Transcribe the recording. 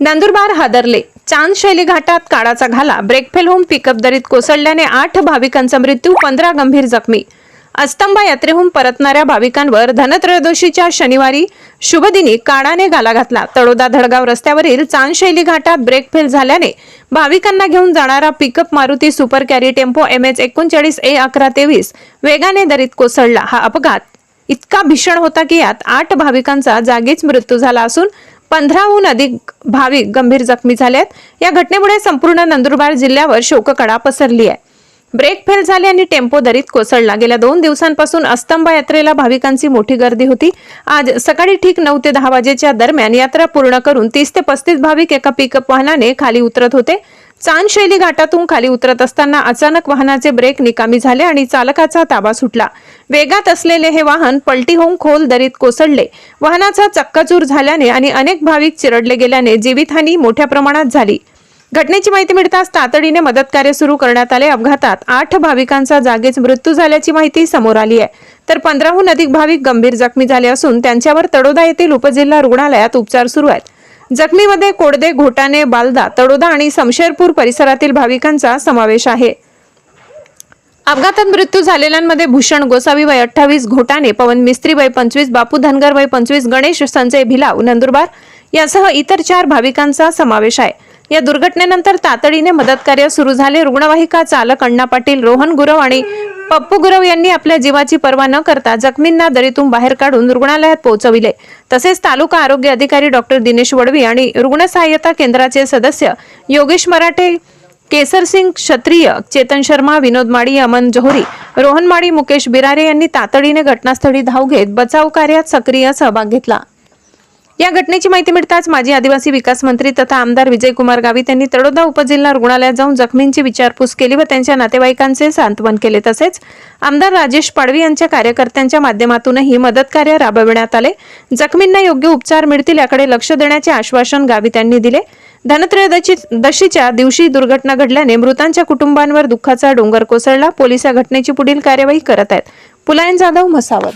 नंदुरबार हादरले. चांद शैली घाटात काळाचा घाला. ब्रेकफेल होऊन पिकअप दरीत कोसळल्याने आठ भाविकांचा मृत्यू पंधरा गंभीर जखमी. अस्तंबा यात्रेहून परतणाऱ्या भाविकांवर धनत्रयोदशीच्या शनिवारी शुभदिनी काळाने गाला घातला. तळोदा धडगाव रस्त्यावरील चांदशैली घाटात ब्रेक फेल झाल्याने भाविकांना घेऊन जाणारा pickup Maruti super carry tempo M H एकोणचाळीस ए अकरा तेवीस वेगाने दरीत कोसळला. हा अपघात इतका भीषण होता की यात आठ भाविकांचा जागीच मृत्यू झाला असून पंधराहून अधिक भाविक गंभीर जखमी झाले आहेत या घटनेमुळे संपूर्ण नंदुरबार जिल्ह्यावर शोककळा पसरली आहे. ब्रेक फेल झाले आणि टेम्पो दरीत कोसळला. गेल्या दोन दिवसांपासून अस्तंभ यात्रेला भाविकांची मोठी गर्दी होती. आज सकाळी ठीक नऊ ते दहा वाजेच्या दरम्यान यात्रा पूर्ण करून तीस ते पस्तीस भाविक एका पिकअप वाहनाने खाली उतरत होते. चांदशैली घाटातून खाली उतरत असताना अचानक वाहनाचे ब्रेक निकामी झाले आणि चालकाचा ताबा सुटला. वेगात असलेले हे वाहन पलटी होऊन खोल दरीत कोसळले. वाहनाचा चक्काचूर झाल्याने आणि अनेक भाविक चिरडले गेल्याने जीवितहानी मोठ्या प्रमाणात झाली. घटनेची माहिती मिळताच तातडीने मदत कार्य सुरू करण्यात आले. अपघातात आठ भाविकांचा जागीच मृत्यू झाल्याची माहिती समोर आली आहे. तर पंधराहून अधिक भाविक गंभीर जखमी झाले असून त्यांच्यावर तडोदा येथील उपजिल्हा रुग्णालयात उपचार सुरू आहेत. जखमीमध्ये कोडदे घोटाणे बालदा तडोदा आणि समशेरपूर परिसरातील भाविकांचा समावेश आहे. अपघातात मृत्यू झालेल्यांमध्ये भूषण गोसावी वय अठ्ठावीस घोटाणे पवन मिस्त्री वय पंचवीस बापू धनगर वय पंचवीस गणेश संजय भिलाव नंदुरबार यासह इतर चार भाविकांचा समावेश आहे. या दुर्घटनेनंतर तातडीने मदतकार्य सुरू झाले. रुग्णवाहिका चालक अण्णा पाटील रोहन गुरव आणि पप्पू गुरव यांनी आपल्या जीवाची पर्वा न करता जखमींना दरीतून बाहेर काढून रुग्णालयात पोहोचविले. तसेच तालुका आरोग्य अधिकारी डॉक्टर दिनेश वडवी आणि रुग्ण सहाय्यता केंद्राचे सदस्य योगेश मराठे केसरसिंग क्षत्रिय चेतन शर्मा विनोद माडी अमन जोहरी रोहन माडी मुकेश बिरारे यांनी तातडीने घटनास्थळी धाव घेत बचाव कार्यात सक्रिय सहभाग घेतला. या घटनेची माहिती मिळताच माजी आदिवासी विकास मंत्री तथा आमदार विजयकुमार गावित यांनी तडोदा उपजिल्हा रुग्णालयात जाऊन जखमींची विचारपूस केली व त्यांच्या नातेवाईकांचे सांत्वन केले. तसेच आमदार राजेश पाडवी यांच्या कार्यकर्त्यांच्या माध्यमातूनही मदत कार्य राबविण्यात आले. जखमींना योग्य उपचार मिळतील याकडे लक्ष देण्याचे आश्वासन गावित यांनी दिले. धनत्रयोदशी दशीच्या दिवशी दुर्घटना घडल्याने मृतांच्या कुटुंबांवर दुःखाचा डोंगर कोसळला. पोलीस या घटनेची पुढील कार्यवाही करत आहेत. पुलायन जाधव मसावत